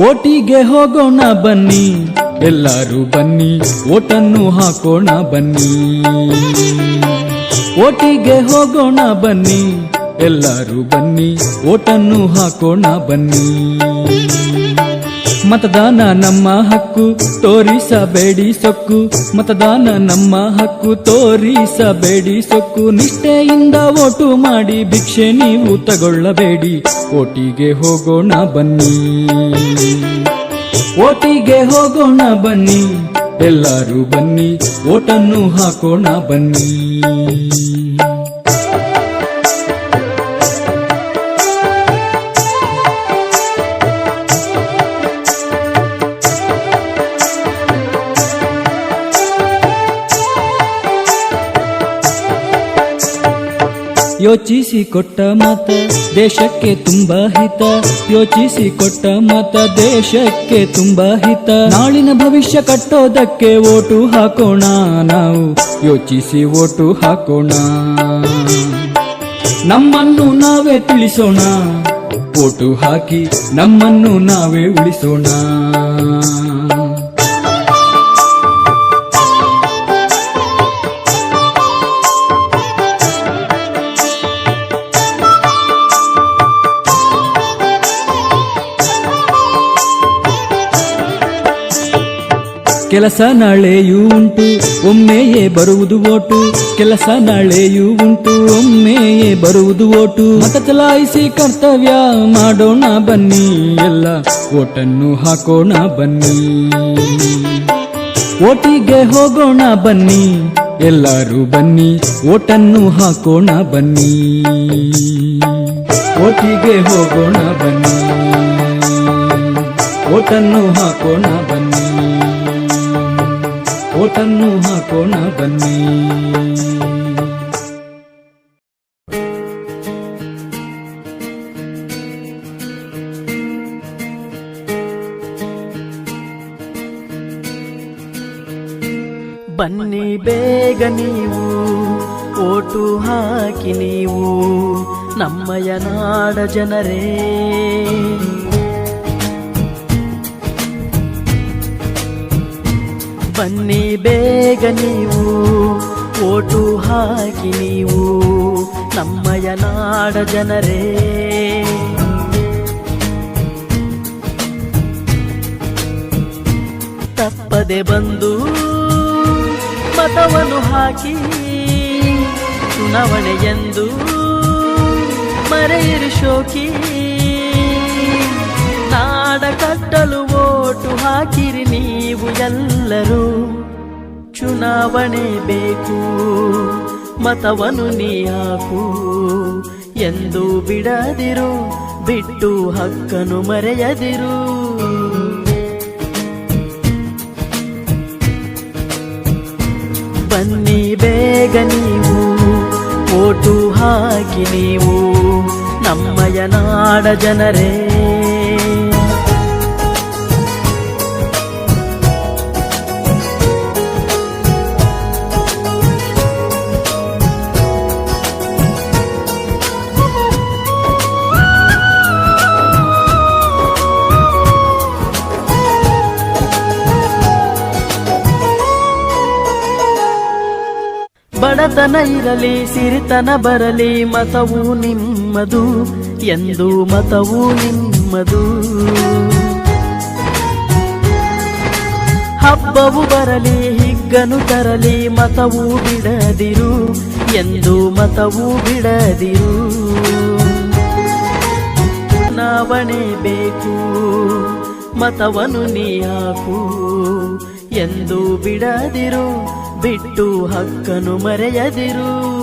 ಓಟಿಗೆ ಹೋಗೋಣ ಬನ್ನಿ, ಎಲ್ಲರೂ ಬನ್ನಿ, ಓಟನ್ನು ಹಾಕೋಣ ಬನ್ನಿ. ಓಟಿಗೆ ಹೋಗೋಣ ಬನ್ನಿ, ಎಲ್ಲರೂ ಬನ್ನಿ, ಓಟನ್ನು ಹಾಕೋಣ ಬನ್ನಿ. ಮತದಾನ ನಮ್ಮ ಹಕ್ಕು, ತೋರಿಸಬೇಡಿ ಸೊಕ್ಕು. ಮತದಾನ ನಮ್ಮ ಹಕ್ಕು, ತೋರಿಸಬೇಡಿ ಸೊಕ್ಕು. ನಿಷ್ಠೆಯಿಂದ ಓಟು ಮಾಡಿ ಭಿಕ್ಷೆ ನೀವು ತಗೊಳ್ಳಬೇಡಿ. ಓಟಿಗೆ ಹೋಗೋಣ ಬನ್ನಿ. ಓಟಿಗೆ ಹೋಗೋಣ ಬನ್ನಿ. ಎಲ್ಲರೂ ಬನ್ನಿ, ಓಟನ್ನು ಹಾಕೋಣ ಬನ್ನಿ. ಯೋಚಿಸಿ ಕೊಟ್ಟ ಮತ ದೇಶಕ್ಕೆ ತುಂಬ ಹಿತ. ಯೋಚಿಸಿ ಕೊಟ್ಟ ಮತ ದೇಶಕ್ಕೆ ತುಂಬ ಹಿತ. ನಾಳಿನ ಭವಿಷ್ಯ ಕಟ್ಟೋದಕ್ಕೆ ಓಟು ಹಾಕೋಣ ನಾವು. ಯೋಚಿಸಿ ಓಟು ಹಾಕೋಣ. ನಮ್ಮನ್ನು ನಾವೇ ತಿಳಿಸೋಣ. ಓಟು ಹಾಕಿ ನಮ್ಮನ್ನು ನಾವೇ ಉಳಿಸೋಣ. ಕೆಲಸ ನಾಳೆಯೂ ಉಂಟು, ಒಮ್ಮೆಯೇ ಬರುವುದು ಓಟು. ಕೆಲಸ ನಾಳೆಯೂ ಉಂಟು, ಒಮ್ಮೆಯೇ ಬರುವುದು ಓಟು. ಮತ ಚಲಾಯಿಸಿ ಕರ್ತವ್ಯ ಮಾಡೋಣ ಬನ್ನಿ, ಎಲ್ಲ ಓಟನ್ನು ಹಾಕೋಣ ಬನ್ನಿ. ಓಟಿಗೆ ಹೋಗೋಣ ಬನ್ನಿ, ಎಲ್ಲರೂ ಬನ್ನಿ, ಓಟನ್ನು ಹಾಕೋಣ ಬನ್ನಿ. ಓಟಿಗೆ ಹೋಗೋಣ ಬನ್ನಿ, ಓಟನ್ನು ಹಾಕೋಣ ಬನ್ನಿ. ಓಟನ್ನು ಹಾಕೋಣ ಬನ್ನಿ. ಬನ್ನಿ ಬೇಗ ನೀವು ಓಟು ಹಾಕಿ ನೀವು ನಮ್ಮಯ ನಾಡ ಜನರೇ. ಬನ್ನಿ ಬೇಗ ನೀವು, ಓಟು ಹಾಕಿ ನೀವು, ನಮ್ಮಯ ನಾಡ ಜನರೇ. ತಪ್ಪದೆ ಬಂದು ಮತವನ್ನು ಹಾಕಿ ಚುನಾವಣೆಯೆಂದು ಮರೆಯಿರಿ ಶೋಕಿ. ನಾಡ ಕಟ್ಟಲು ಓಟು ಹಾಕಿರಿ ನೀವು ಎಲ್ಲರೂ. ಚುನಾವಣೆ ಬೇಕು ಮತವನು ನೀ ಹಾಕು. ಎಂದು ಬಿಡದಿರು, ಬಿಟ್ಟು ಹಕ್ಕನು ಮರೆಯದಿರು. ಬನ್ನಿ ಬೇಗ ನೀವು, ಓಟು ಹಾಕಿ ನೀವು ನಮ್ಮಯ ನಾಡ ಜನರೇ. ಬಡತನ ಇರಲಿ, ಸಿರಿತನ ಬರಲಿ, ಮತವು ನಿಮ್ಮದು, ಎಂದು ಮತವು ನಿಮ್ಮದು. ಹಬ್ಬವು ಬರಲಿ, ಹಿಗ್ಗನು ತರಲಿ, ಮತವು ಬಿಡದಿರು, ಎಂದು ಮತವು ಬಿಡದಿರು. ಚುನಾವಣೆ ಬೇಕು ಮತವನು ನೀ ಹಾಕು, ಎಂದು ಬಿಡದಿರು. ಬಿಟ್ಟು ಹಕ್ಕನು ಮರೆಯದಿರು.